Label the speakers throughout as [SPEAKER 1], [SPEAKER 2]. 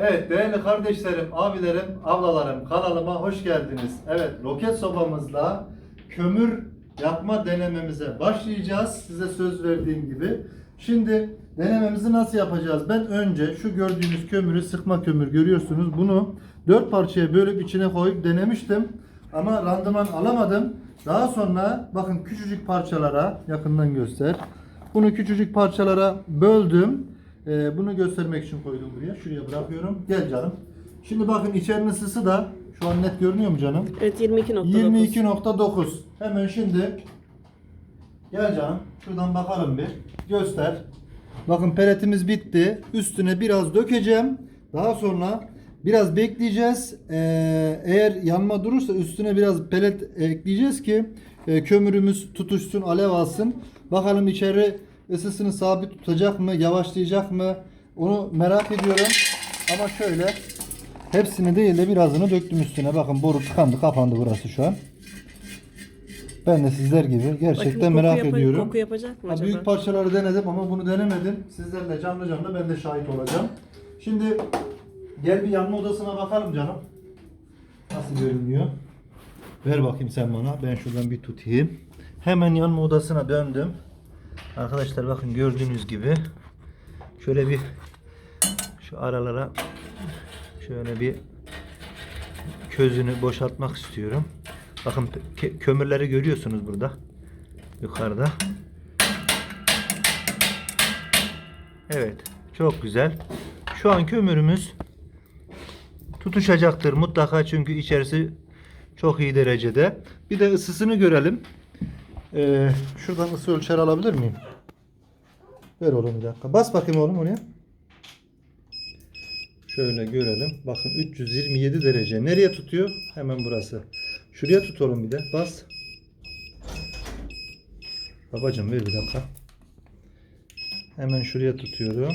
[SPEAKER 1] Evet değerli kardeşlerim, abilerim, ablalarım kanalıma hoş geldiniz. Evet roket sobamızla kömür yapma denememize başlayacağız. Size söz verdiğim gibi. Şimdi denememizi nasıl yapacağız? Ben önce şu gördüğünüz kömürü sıkma kömür görüyorsunuz. Bunu dört parçaya bölüp içine koyup denemiştim. Ama randıman alamadım. Daha sonra bakın küçücük parçalara yakından göster. Bunu küçücük parçalara böldüm. Ee, bunu göstermek için koydum buraya. Şuraya bırakıyorum. Gel canım. Şimdi bakın içerinin ısısı da şu an net görünüyor mu canım?
[SPEAKER 2] Evet 22.9.
[SPEAKER 1] 22.9. Hemen şimdi gel canım. Şuradan bakalım bir. Göster. Bakın peletimiz bitti. Üstüne biraz dökeceğim. Daha sonra biraz bekleyeceğiz. Ee, eğer yanma durursa üstüne biraz pelet ekleyeceğiz ki e, kömürümüz tutuşsun, alev alsın. Bakalım içeri ısısını sabit tutacak mı, yavaşlayacak mı? Onu merak ediyorum. Ama şöyle hepsini değil de birazını döktüm üstüne. Bakın boru tıkandı, kapandı burası şu an. Ben de sizler gibi gerçekten
[SPEAKER 2] Bakın
[SPEAKER 1] merak
[SPEAKER 2] yapa-
[SPEAKER 1] ediyorum.
[SPEAKER 2] Koku yapacak mı
[SPEAKER 1] Ha,
[SPEAKER 2] acaba?
[SPEAKER 1] büyük parçaları denedim ama bunu denemedim. Sizlerle canlı canlı ben de şahit olacağım. Şimdi gel bir yanma odasına bakalım canım. Nasıl görünüyor? Ver bakayım sen bana. Ben şuradan bir tutayım. Hemen yanma odasına döndüm. Arkadaşlar bakın gördüğünüz gibi şöyle bir şu aralara şöyle bir közünü boşaltmak istiyorum. Bakın kömürleri görüyorsunuz burada. Yukarıda. Evet. Çok güzel. Şu an kömürümüz tutuşacaktır mutlaka çünkü içerisi çok iyi derecede. Bir de ısısını görelim. Ee, şuradan ısı ölçer alabilir miyim? Ver oğlum bir dakika. Bas bakayım oğlum oraya. Şöyle görelim. Bakın 327 derece. Nereye tutuyor? Hemen burası. Şuraya tut oğlum bir de. Bas. Babacım ver bir dakika. Hemen şuraya tutuyorum.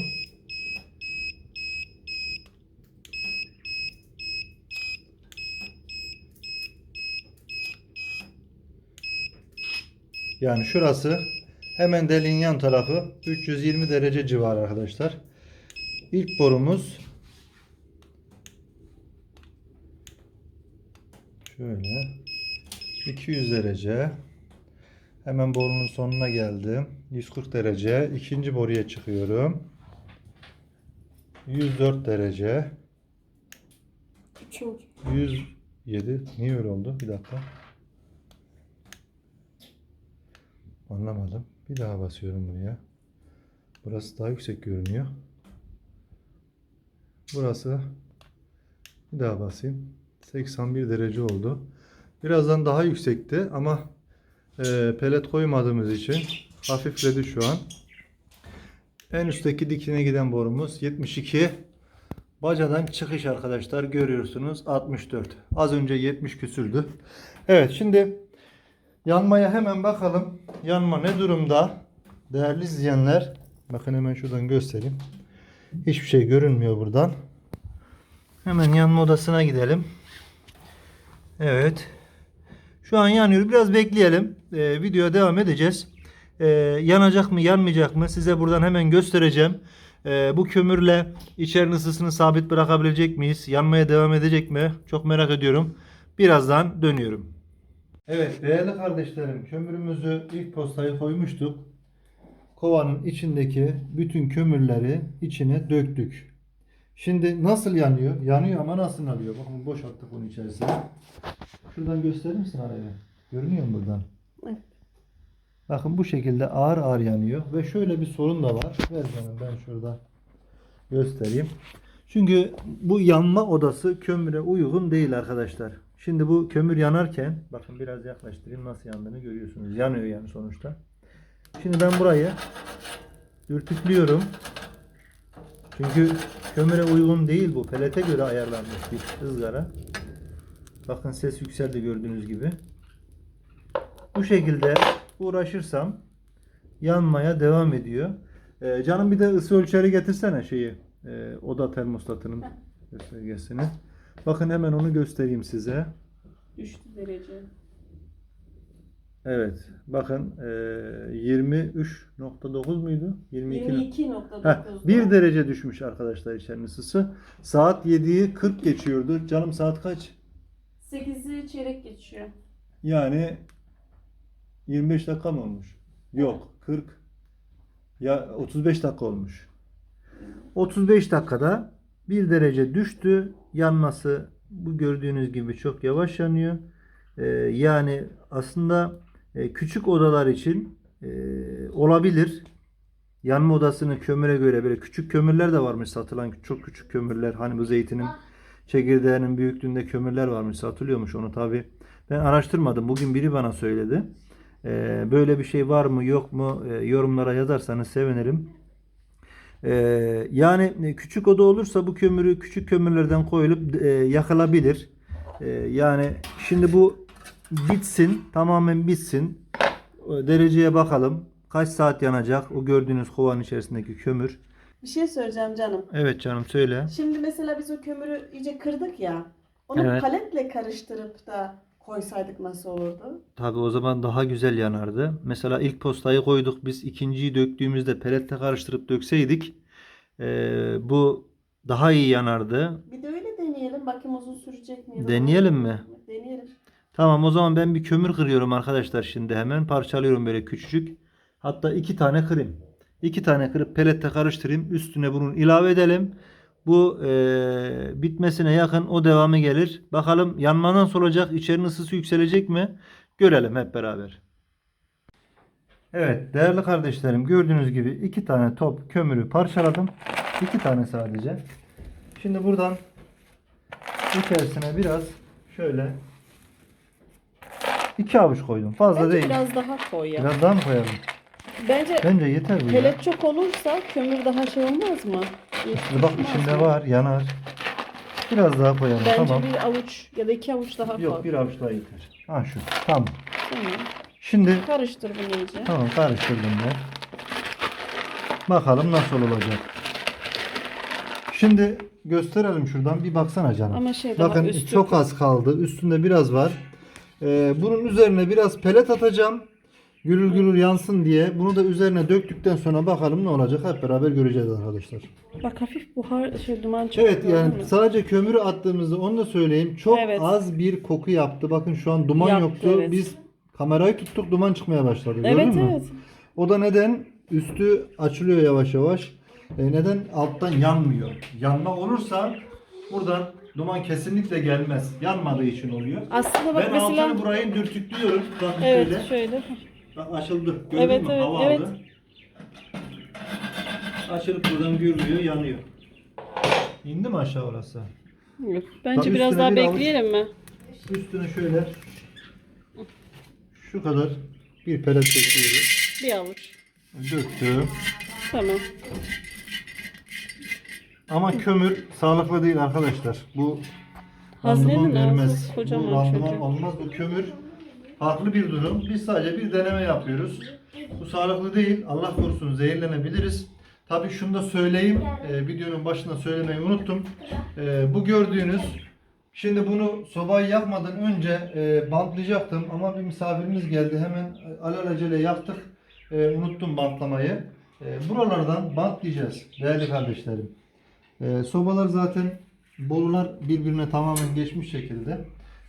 [SPEAKER 1] Yani şurası hemen deliğin yan tarafı 320 derece civarı arkadaşlar. İlk borumuz şöyle 200 derece. Hemen borunun sonuna geldim. 140 derece. İkinci boruya çıkıyorum. 104 derece.
[SPEAKER 2] Üçüncü.
[SPEAKER 1] 107. Niye öyle oldu? Bir dakika. Anlamadım. Bir daha basıyorum buraya. Burası daha yüksek görünüyor. Burası bir daha basayım. 81 derece oldu. Birazdan daha yüksekti ama e, pelet koymadığımız için hafifledi şu an. En üstteki dikine giden borumuz 72. Bacadan çıkış arkadaşlar görüyorsunuz 64. Az önce 70 küsürdü. Evet şimdi yanmaya hemen bakalım. Yanma ne durumda? Değerli izleyenler. Bakın hemen şuradan göstereyim. Hiçbir şey görünmüyor buradan. Hemen yanma odasına gidelim. Evet. Şu an yanıyor. Biraz bekleyelim. Ee, videoya devam edeceğiz. Ee, yanacak mı yanmayacak mı size buradan hemen göstereceğim. Ee, bu kömürle içerinin ısısını sabit bırakabilecek miyiz? Yanmaya devam edecek mi? Çok merak ediyorum. Birazdan dönüyorum. Evet değerli kardeşlerim kömürümüzü ilk postayı koymuştuk. Kovanın içindeki bütün kömürleri içine döktük. Şimdi nasıl yanıyor? Yanıyor ama nasıl yanıyor? Bakın boşalttık bunun içerisine. Şuradan gösterir misin araya? Görünüyor mu buradan?
[SPEAKER 2] Evet.
[SPEAKER 1] Bakın bu şekilde ağır ağır yanıyor. Ve şöyle bir sorun da var. Ver canım ben şurada göstereyim. Çünkü bu yanma odası kömüre uygun değil arkadaşlar. Şimdi bu kömür yanarken bakın biraz yaklaştırayım nasıl yandığını görüyorsunuz. Yanıyor yani sonuçta. Şimdi ben burayı dürtüklüyorum. Çünkü kömüre uygun değil bu. Pelete göre ayarlanmış bir ızgara. Bakın ses yükseldi gördüğünüz gibi. Bu şekilde uğraşırsam yanmaya devam ediyor. Ee, canım bir de ısı ölçeri getirsene şeyi. e, oda termostatının göstergesini. Bakın hemen onu göstereyim size.
[SPEAKER 2] Düştü derece.
[SPEAKER 1] Evet. Bakın e, 23.9 muydu? 22.
[SPEAKER 2] 22.9.
[SPEAKER 1] Heh, 1 derece düşmüş arkadaşlar içerinin ısısı. Saat 7'yi 40 geçiyordu. Canım saat kaç?
[SPEAKER 2] 8'i çeyrek geçiyor.
[SPEAKER 1] Yani 25 dakika mı olmuş? Yok 40 ya 35 dakika olmuş. 35 dakikada 1 derece düştü. Yanması bu gördüğünüz gibi çok yavaş yanıyor. Ee, yani aslında e, küçük odalar için e, olabilir. Yanma odasının kömüre göre böyle küçük kömürler de varmış satılan çok küçük kömürler. Hani bu zeytinin çekirdeğinin büyüklüğünde kömürler varmış satılıyormuş onu tabi. Ben araştırmadım. Bugün biri bana söyledi. Ee, böyle bir şey var mı yok mu e, yorumlara yazarsanız sevinirim. Ee, yani e, küçük oda olursa bu kömürü küçük kömürlerden koyulup e, yakılabilir. Ee, yani şimdi bu bitsin tamamen bitsin. O Dereceye bakalım. Kaç saat yanacak o gördüğünüz kovanın içerisindeki kömür.
[SPEAKER 2] Bir şey söyleyeceğim canım.
[SPEAKER 1] Evet canım söyle.
[SPEAKER 2] Şimdi mesela biz o kömürü iyice kırdık ya. Onu
[SPEAKER 1] Evet.
[SPEAKER 2] paletle karıştırıp da koysaydık nasıl olurdu?
[SPEAKER 1] Tabi o zaman daha güzel yanardı. Mesela ilk postayı koyduk biz ikinciyi döktüğümüzde peletle karıştırıp dökseydik eee, bu daha iyi yanardı.
[SPEAKER 2] Bir de öyle deneyelim. Bakayım uzun sürecek mi?
[SPEAKER 1] Deneyelim mi?
[SPEAKER 2] Deneyelim.
[SPEAKER 1] Tamam o zaman ben bir kömür kırıyorum arkadaşlar şimdi hemen parçalıyorum böyle küçücük. Hatta iki tane kırayım. İki tane kırıp pelette karıştırayım. Üstüne bunun ilave edelim. Bu eee, bitmesine yakın o devamı gelir. Bakalım yanma nasıl olacak? İçerinin ısısı yükselecek mi? Görelim hep beraber. Evet değerli kardeşlerim gördüğünüz gibi iki tane top kömürü parçaladım. İki tane sadece. Şimdi buradan içerisine biraz şöyle iki avuç koydum. Fazla
[SPEAKER 2] Bence
[SPEAKER 1] değil.
[SPEAKER 2] biraz daha koy ya.
[SPEAKER 1] Biraz daha mı koyalım?
[SPEAKER 2] Bence
[SPEAKER 1] Bence yeter bu ya.
[SPEAKER 2] pelet çok olursa kömür daha şey olmaz mı?
[SPEAKER 1] Bak
[SPEAKER 2] Yetişmez
[SPEAKER 1] içinde var yanar. Biraz daha koyalım
[SPEAKER 2] Bence
[SPEAKER 1] tamam.
[SPEAKER 2] bir avuç ya da iki avuç daha
[SPEAKER 1] Yok
[SPEAKER 2] koy.
[SPEAKER 1] bir avuç daha yeter. Ha şu. Tamam.
[SPEAKER 2] Tamam.
[SPEAKER 1] Şimdi
[SPEAKER 2] Karıştır bunu iyice.
[SPEAKER 1] tamam karıştırdım ben. Bakalım nasıl olacak. Şimdi gösterelim şuradan bir baksana canım.
[SPEAKER 2] Ama şey daha
[SPEAKER 1] Bakın
[SPEAKER 2] üstü-
[SPEAKER 1] çok az kaldı. Üstünde biraz var. Ee, bunun üzerine biraz pelet atacağım. Gürül gürül yansın diye. Bunu da üzerine döktükten sonra bakalım ne olacak. Hep beraber göreceğiz arkadaşlar.
[SPEAKER 2] Bak hafif buhar şey duman çıkıyor.
[SPEAKER 1] Evet yani
[SPEAKER 2] mi?
[SPEAKER 1] sadece kömürü attığımızda onu da söyleyeyim. Çok
[SPEAKER 2] Evet.
[SPEAKER 1] az bir koku yaptı. Bakın şu an duman
[SPEAKER 2] Yaptı,
[SPEAKER 1] yoktu.
[SPEAKER 2] evet.
[SPEAKER 1] Biz kamerayı tuttuk duman çıkmaya başladı.
[SPEAKER 2] Evet
[SPEAKER 1] Gördün mü?
[SPEAKER 2] evet.
[SPEAKER 1] O da neden? Üstü açılıyor yavaş yavaş. E, neden? Alttan yanmıyor. Yanma olursa buradan duman kesinlikle gelmez. Yanmadığı için oluyor.
[SPEAKER 2] Aslında bak
[SPEAKER 1] ben
[SPEAKER 2] mesela
[SPEAKER 1] altını burayı dürtüklüyorum. Bakın
[SPEAKER 2] evet
[SPEAKER 1] şöyle.
[SPEAKER 2] şöyle.
[SPEAKER 1] Bak açıldı. Gördün
[SPEAKER 2] Evet,
[SPEAKER 1] mü?
[SPEAKER 2] evet,
[SPEAKER 1] Hava
[SPEAKER 2] evet.
[SPEAKER 1] aldı. Açılıp buradan gürlüyor, yanıyor. İndi mi aşağı orası?
[SPEAKER 2] Yok. Bence
[SPEAKER 1] Bak
[SPEAKER 2] biraz daha
[SPEAKER 1] bir
[SPEAKER 2] bekleyelim mi?
[SPEAKER 1] Üstüne şöyle şu kadar bir pelet döküyoruz.
[SPEAKER 2] Bir avuç.
[SPEAKER 1] Döktüm.
[SPEAKER 2] Tamam.
[SPEAKER 1] Ama kömür sağlıklı değil arkadaşlar. Bu
[SPEAKER 2] Haznenin
[SPEAKER 1] randıman vermez. Bu
[SPEAKER 2] kocaman
[SPEAKER 1] randıman
[SPEAKER 2] çünkü.
[SPEAKER 1] olmaz. Bu kömür farklı bir durum. Biz sadece bir deneme yapıyoruz. Bu sağlıklı değil. Allah korusun zehirlenebiliriz. Tabii şunu da söyleyeyim. e, videonun başında söylemeyi unuttum. E, bu gördüğünüz Şimdi bunu sobayı yakmadan önce e, bantlayacaktım ama bir misafirimiz geldi. Hemen alelacele yaktık. E, unuttum bantlamayı. E, buralardan bantlayacağız değerli kardeşlerim. E, sobalar zaten borular birbirine tamamen geçmiş şekilde.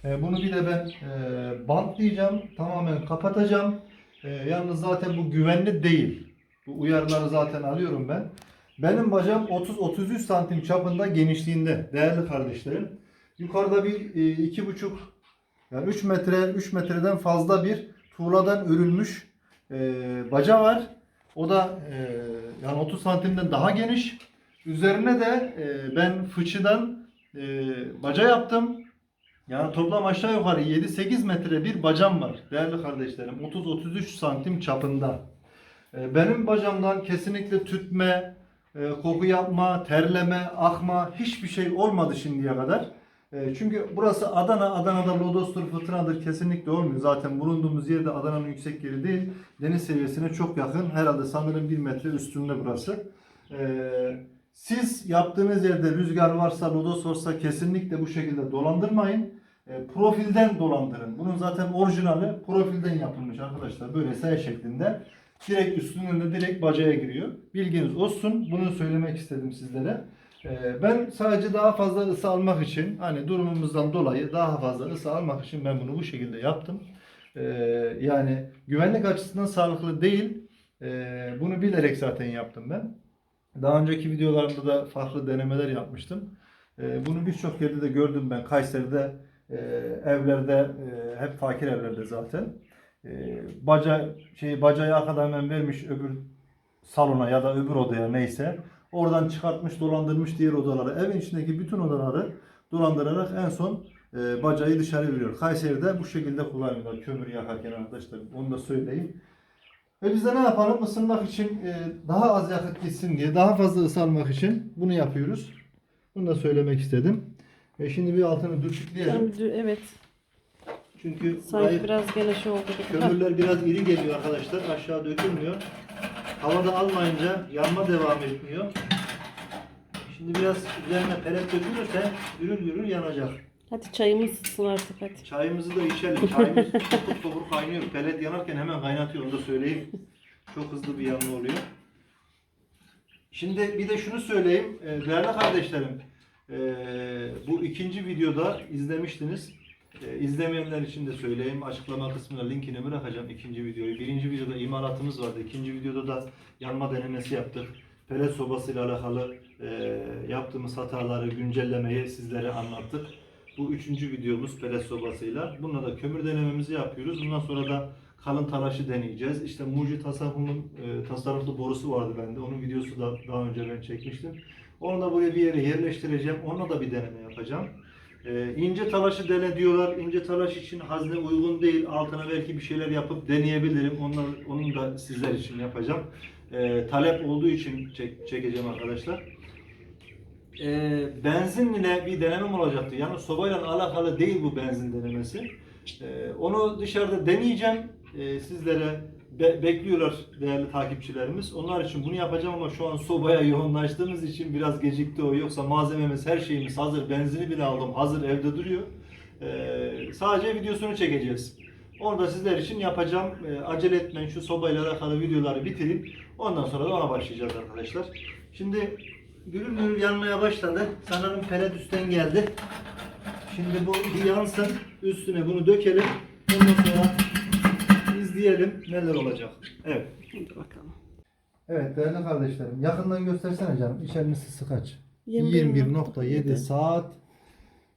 [SPEAKER 1] E, bunu bir de ben e, bantlayacağım. Tamamen kapatacağım. E, yalnız zaten bu güvenli değil. Bu uyarıları zaten alıyorum ben. Benim bacağım 30-33 santim çapında genişliğinde değerli kardeşlerim. Yukarıda bir iki buçuk yani 3 metre 3 metreden fazla bir tuğladan örülmüş baca var. O da yani 30 santimden daha geniş. Üzerine de ben fıçıdan baca yaptım. Yani toplam aşağı yukarı 7-8 metre bir bacam var değerli kardeşlerim. 30-33 santim çapında. E, benim bacamdan kesinlikle tütme, e, koku yapma, terleme, akma hiçbir şey olmadı şimdiye kadar. E, Çünkü burası Adana, Adana'da lodostur, fırtınadır kesinlikle olmuyor. Zaten bulunduğumuz yerde Adana'nın yüksek yeri değil. Deniz seviyesine çok yakın. Herhalde sanırım 1 metre üstünde burası. E, Siz yaptığınız yerde rüzgar varsa, lodos varsa kesinlikle bu şekilde dolandırmayın. e, profilden dolandırın. Bunun zaten orijinali profilden yapılmış arkadaşlar. Böyle S şeklinde. Direkt üstünden de direkt bacaya giriyor. Bilginiz olsun. Bunu söylemek istedim sizlere. E, ben sadece daha fazla ısı almak için hani durumumuzdan dolayı daha fazla ısı almak için ben bunu bu şekilde yaptım. E, yani güvenlik açısından sağlıklı değil. E, bunu bilerek zaten yaptım ben. Daha önceki videolarımda da farklı denemeler yapmıştım. E, bunu birçok yerde de gördüm ben. Kayseri'de e, evlerde e, hep fakir evlerde zaten. E, baca şey bacayı arkadan hemen vermiş öbür salona ya da öbür odaya neyse. Oradan çıkartmış dolandırmış diğer odaları. Evin içindeki bütün odaları dolandırarak en son bacayı dışarı veriyor. Kayseri'de bu şekilde kullanıyorlar kömür yakarken arkadaşlar. Onu da söyleyeyim. Ve biz de ne yapalım? Isınmak için e, daha az yakıt gitsin diye, daha fazla ısı almak için bunu yapıyoruz. Bunu da söylemek istedim. E şimdi bir altını dürtükleyelim.
[SPEAKER 2] Evet.
[SPEAKER 1] Çünkü
[SPEAKER 2] Sanki
[SPEAKER 1] gayet-
[SPEAKER 2] biraz gene şey oldu
[SPEAKER 1] kömürler biraz iri geliyor arkadaşlar. Aşağı dökülmüyor. Havada almayınca yanma devam etmiyor. Şimdi biraz üzerine pelet dökülürse gürül gürül yanacak.
[SPEAKER 2] Hadi çayımız ısıtsın artık hadi.
[SPEAKER 1] Çayımızı da içelim. Çayımız topur topur kaynıyor. Pelet yanarken hemen kaynatıyor. Onu da söyleyeyim. Çok hızlı bir yanma oluyor. Şimdi bir de şunu söyleyeyim. Ee, Değerli kardeşlerim. ee, Bu ikinci videoda izlemiştiniz. Ee, İzlemeyenler için de söyleyeyim. Açıklama kısmına linkini bırakacağım ikinci videoyu. Birinci videoda imalatımız vardı. İkinci videoda da yanma denemesi yaptık. Pelet sobasıyla alakalı yaptığımız hataları, güncellemeyi sizlere anlattık. Bu üçüncü videomuz pelet sobasıyla. Bununla da kömür denememizi yapıyoruz. Bundan sonra da kalın talaşı deneyeceğiz. İşte Muci Tasarruf'un e, tasarruflu borusu vardı bende. Onun videosu da daha önce ben çekmiştim. Onu da buraya bir yere yerleştireceğim. Onunla da bir deneme yapacağım. E, ince talaşı dene diyorlar. İnce talaş için hazne uygun değil. Altına belki bir şeyler yapıp deneyebilirim. Onlar, onun da sizler için yapacağım. E, talep olduğu için çek- çekeceğim arkadaşlar e, benzin ile bir denemem olacaktı. Yani sobayla alakalı değil bu benzin denemesi. E, onu dışarıda deneyeceğim. E, sizlere be- bekliyorlar değerli takipçilerimiz. Onlar için bunu yapacağım ama şu an sobaya yoğunlaştığımız için biraz gecikti o. Yoksa malzememiz, her şeyimiz hazır. Benzini bile aldım. Hazır evde duruyor. E, sadece videosunu çekeceğiz. Onu da sizler için yapacağım. E, acele etmeyin. Şu sobayla alakalı videoları bitireyim. Ondan sonra da ona başlayacağız arkadaşlar. Şimdi gürül gürül yanmaya başladı. Sanırım pelet üstten geldi. Şimdi bu bir yansın. Üstüne bunu dökelim. Ondan sonra izleyelim neler olacak. Evet.
[SPEAKER 2] Hadi bakalım.
[SPEAKER 1] Evet değerli kardeşlerim. Yakından göstersene canım. İçerinin ısısı kaç?
[SPEAKER 2] 21.7
[SPEAKER 1] 21.7 saat.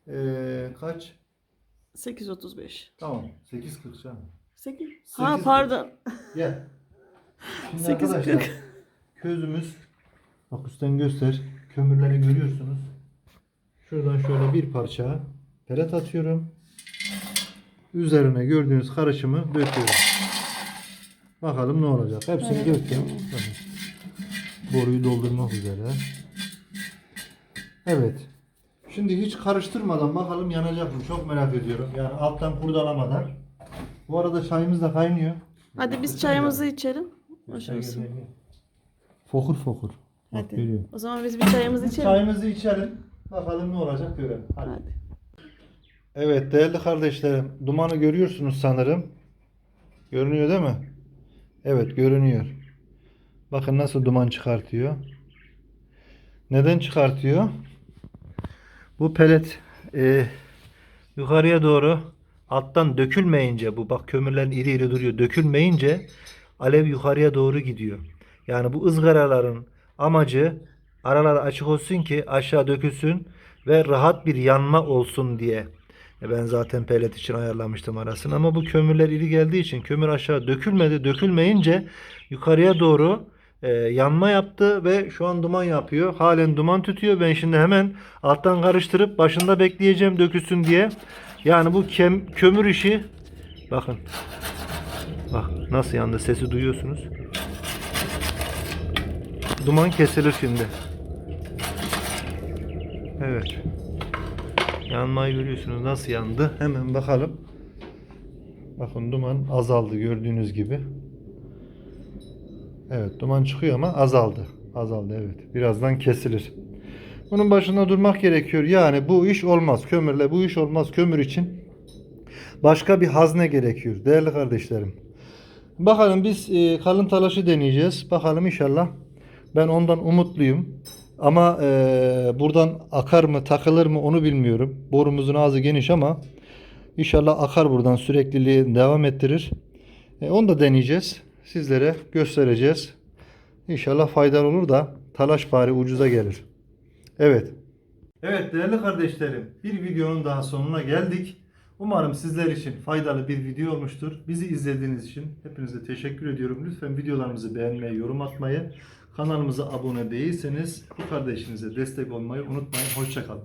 [SPEAKER 1] Ee, kaç?
[SPEAKER 2] 8.35.
[SPEAKER 1] Tamam. 8.40 canım.
[SPEAKER 2] 8.
[SPEAKER 1] Sekiz
[SPEAKER 2] Ha
[SPEAKER 1] kırk.
[SPEAKER 2] pardon.
[SPEAKER 1] Gel. Şimdi
[SPEAKER 2] 8.40.
[SPEAKER 1] arkadaşlar közümüz bak üstten göster. Kömürleri görüyorsunuz. Şuradan şöyle bir parça pelet atıyorum. Üzerine gördüğünüz karışımı döküyorum. Bakalım ne olacak. Hepsini
[SPEAKER 2] Evet.
[SPEAKER 1] döktüm. Boruyu doldurmak üzere. Evet. Şimdi hiç karıştırmadan bakalım yanacak mı? Çok merak ediyorum. Yani alttan kurdalamadan. Bu arada çayımız da kaynıyor.
[SPEAKER 2] Hadi biz çayımızı içelim. Hoş olsun.
[SPEAKER 1] Fokur fokur.
[SPEAKER 2] Hadi.
[SPEAKER 1] görüyor.
[SPEAKER 2] O zaman biz bir çayımızı içelim.
[SPEAKER 1] çayımızı içelim. Bakalım ne olacak görelim. Hadi.
[SPEAKER 2] Hadi.
[SPEAKER 1] Evet değerli kardeşlerim. Dumanı görüyorsunuz sanırım. Görünüyor değil mi? Evet görünüyor. Bakın nasıl duman çıkartıyor. Neden çıkartıyor? Bu pelet e, yukarıya doğru alttan dökülmeyince bu bak kömürlerin iri iri duruyor. Dökülmeyince alev yukarıya doğru gidiyor. Yani bu ızgaraların amacı araları açık olsun ki aşağı dökülsün ve rahat bir yanma olsun diye. E Ben zaten pelet için ayarlamıştım arasını ama bu kömürler iri geldiği için kömür aşağı dökülmedi. Dökülmeyince yukarıya doğru e, yanma yaptı ve şu an duman yapıyor. Halen duman tütüyor. Ben şimdi hemen alttan karıştırıp başında bekleyeceğim dökülsün diye. Yani bu kem, kömür işi bakın. Bak nasıl yandı sesi duyuyorsunuz. Duman kesilir şimdi. Evet. Yanmayı görüyorsunuz nasıl yandı. Hemen bakalım. Bakın duman azaldı gördüğünüz gibi. Evet duman çıkıyor ama azaldı. Azaldı evet. Birazdan kesilir. Bunun başında durmak gerekiyor. Yani bu iş olmaz. Kömürle bu iş olmaz. Kömür için başka bir hazne gerekiyor değerli kardeşlerim. Bakalım biz e, kalın talaşı deneyeceğiz. Bakalım inşallah. Ben ondan umutluyum. Ama e, buradan akar mı takılır mı onu bilmiyorum. Borumuzun ağzı geniş ama inşallah akar buradan sürekliliği devam ettirir. E, onu da deneyeceğiz. Sizlere göstereceğiz. İnşallah faydalı olur da talaş bari ucuza gelir. Evet. Evet değerli kardeşlerim bir videonun daha sonuna geldik. Umarım sizler için faydalı bir video olmuştur. Bizi izlediğiniz için hepinize teşekkür ediyorum. Lütfen videolarımızı beğenmeyi, yorum atmayı, kanalımıza abone değilseniz bu kardeşinize destek olmayı unutmayın. Hoşçakalın.